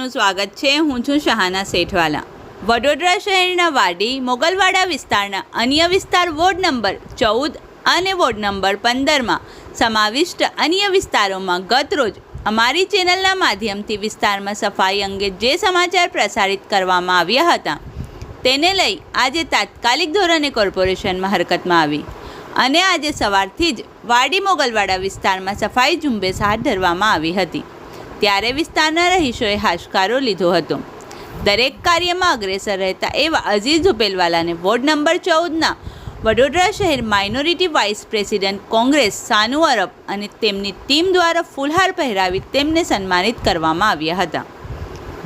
આપનું સ્વાગત છે. હું છું શહાના શેઠવાલા. વડોદરા શહેરના વાડી, મોગલવાડા વિસ્તારના અન્ય વિસ્તાર વોર્ડ નંબર ચૌદ અને વોર્ડ નંબર પંદરમાં સમાવિષ્ટ અન્ય વિસ્તારોમાં ગતરોજ અમારી ચેનલના માધ્યમથી વિસ્તારમાં સફાઈ અંગે જે સમાચાર પ્રસારિત કરવામાં આવ્યા હતા, તેને લઈ આજે તાત્કાલિક ધોરણે કોર્પોરેશનમાં હરકતમાં આવી અને આજે સવારથી જ વાડી, મોગલવાડા વિસ્તારમાં સફાઈ ઝુંબેશ હાથ ધરવામાં આવી હતી. ત્યારે વિસ્તારના રહીશોએ હાશકારો લીધો હતો. દરેક કાર્યમાં અગ્રેસર રહેતા એવા અઝીઝ ઉપેલવાલાને વોર્ડ નંબર ચૌદના વડોદરા શહેર minority vice president Congress Sanu Arab અને તેમની ટીમ દ્વારા ફૂલહાર પહેરાવી તેમને સન્માનિત કરવામાં આવ્યા હતા.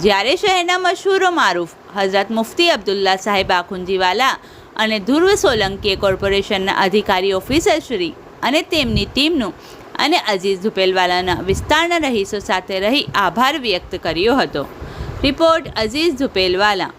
જ્યારે શહેરના મશહૂરો મારૂફ હઝરત મુફ્તી અબ્દુલ્લા સાહેબ આખુંજીવાલા અને ધ્રુવ સોલંકીએ કોર્પોરેશનના અધિકારી ઓફિસરશ્રી અને તેમની ટીમનું અને અઝીઝ ઝુપેલવાલાના વિસ્તારના રહીશો સાથે રહી આભાર વ્યક્ત કર્યો હતો. રિપોર્ટ અઝીઝ ઝુપેલવાલા.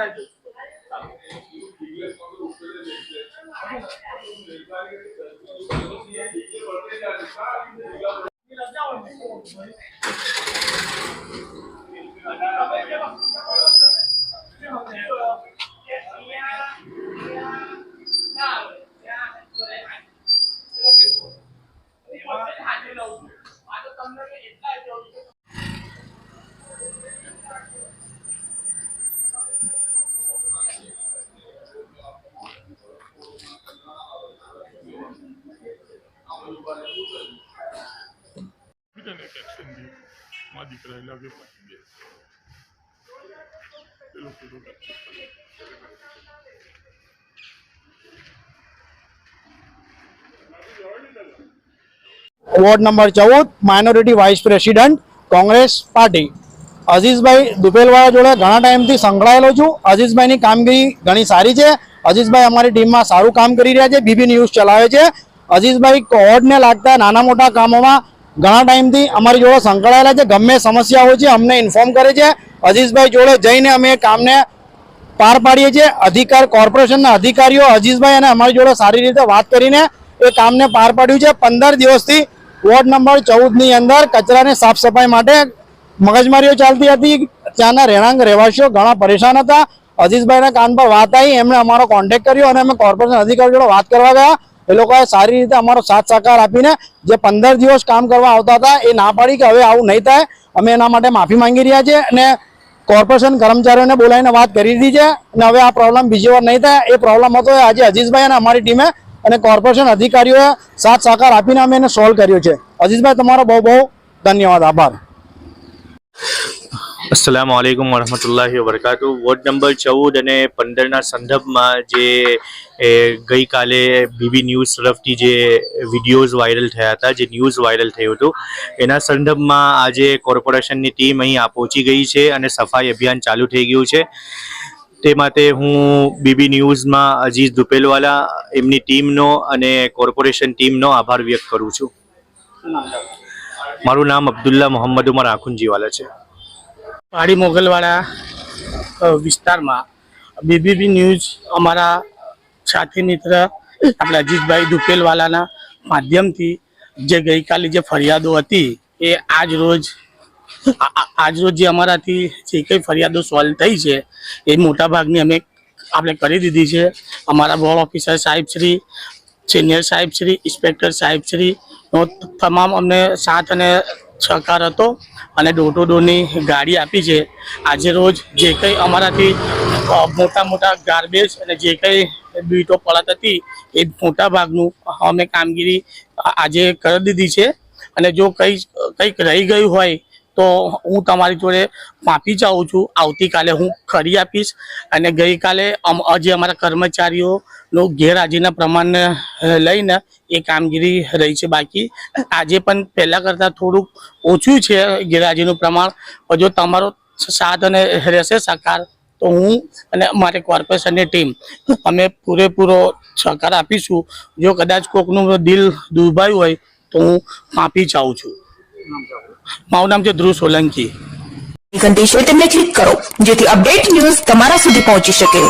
Gracias. બીજાને એક એક્શન બી મારા દીકરા લાગે પતી ગયા એ લોકો વોર્ડ નંબર ચૌદ minority vice president Congress party Azizbhai Dupelwala જોડે ઘણા ટાઈમથી સંકળાયેલો છું અજીઝભાઈની કામગીરી ઘણી સારી છે અજીઝભાઈ અમારી ટીમમાં સારું કામ કરી રહ્યા છે બીબી ન્યૂઝ ચલાવે છે અઝીઝભાઈ કોર્ટને લાગતા નાના મોટા કામોમાં ઘણા ટાઈમથી અમારી જોડે સંકળાયેલા છે. ગમે સમસ્યા હોય છે, અમને ઇન્ફોર્મ કરે છે. અજીતભાઈ જોડે જઈને અમે કામને પાર પાડીએ છીએ. અધિકાર કોર્પોરેશનના અધિકારીઓ અજીતભાઈ અને અમારી જોડે સારી રીતે વાત કરીને એ કામને પાર પાડ્યું છે. પંદર દિવસથી વોર્ડ નંબર ચૌદની અંદર કચરાને સાફ સફાઈ માટે મગજમારીઓ ચાલતી હતી. ત્યાંના રહેણાંક રહેવાસીઓ ઘણા પરેશાન હતા. અજીતભાઈના કાન પર વાત આવી, એમણે અમારો કોન્ટેક્ટ કર્યો અને અમે કોર્પોરેશન અધિકારી જોડે વાત કરવા ગયા. એ લોકોએ સારી રીતે અમારો સાથ સહકાર આપીને જે પંદર દિવસ કામ કરવા આવતા હતા, એ ના પાડી કે હવે આવું નહીં થાય. અમે એના માટે માફી માંગી રહ્યા છીએ અને કોર્પોરેશન કર્મચારીઓને બોલાવીને વાત કરી દીધી છે અને હવે આ પ્રોબ્લેમ બીજી વાર નહીં થાય. એ પ્રોબ્લેમ હતો આજે અજીઝભાઈ અને અમારી ટીમે અને કોર્પોરેશન અધિકારીઓએ સાથ સહકાર આપીને અમે એને સોલ્વ કર્યો છે. અજીઝભાઈ તમારો બહુ બહુ ધન્યવાદ. આભાર. અસલામ આલેકુમ વરહમતુલ્લાહિ વબરકાતુ વોર્ડ નંબર ચૌદ અને પંદરના સંદર્ભમાં જે ગઈકાલે બીબી ન્યૂઝ તરફથી જે વિડીયોઝ વાયરલ થયા હતા જે ન્યૂઝ વાયરલ થયું હતું એના સંદર્ભમાં આજે કોર્પોરેશનની ટીમ અહીં આ પહોંચી ગઈ છે અને સફાઈ અભિયાન ચાલુ થઈ ગયું છે. તે માટે હું બીબી ન્યૂઝમાં અજીઝ દુપેલવાલા એમની ટીમનો અને કોર્પોરેશન ટીમનો આભાર વ્યક્ત કરું છું. મારું નામ અબ્દુલ્લા મોહમ્મદ ઉમર આખુંજીવાલા છે. પાડી મોગલવાડા વિસ્તારમાં બીબીબી ન્યૂઝ અમારા સાથી મિત્ર આપણા અજીતભાઈ દુપેલવાલાના માધ્યમથી જે ગઈકાલે જે ફરિયાદો હતી એ આજ રોજ આજ રોજ જે અમારાથી જે કંઈ ફરિયાદો સોલ્વ થઈ છે એ મોટાભાગની અમે આપણે કરી દીધી છે. અમારા બોર્ડ ઓફિસર સાહેબશ્રી સિનિયર સાહેબશ્રી ઇન્સ્પેક્ટર સાહેબશ્રીનો તમામ અમને સાથ અને સહકાર હતો અને ડોર ટુ ડોરની ગાડી આપી છે. આજે રોજ જે કંઈ અમારાથી મોટા મોટા ગાર્બેજ અને જે કંઈ બીટો પડત હતી, એ મોટા ભાગનું અમે કામગીરી આજે કરી દીધી છે. અને જો કંઈ, કંઈક રહી ગયું હોય તો હું તમારી જોડે માફી ચાહું છું. આવતીકાલે હું ખરી આપીશ અને ગઈકાલે અમ- જે અમારા કર્મચારીઓનું ગેરહાજરીના પ્રમાણને લઈને એ કામગીરી રહી છે બાકી. આજે પણ પહેલાં કરતાં થોડુંક ઓછું છે ગેરહાજરીનું પ્રમાણ. જો તમારો સાથ અને રહેશે સહકાર, તો હું અને મારી કોર્પોરેશનની ટીમ અમે પૂરેપૂરો સહકાર આપીશું. જો કદાચ કોકનું દિલ દુભાયું હોય, તો હું માફી ચાહું છું. મારું નામ છે ધ્રુવ સોલંકી. ઘંટી છે તેમને ક્લિક કરો જેથી અપડેટ ન્યૂઝ તમારા સુધી પહોંચી શકે.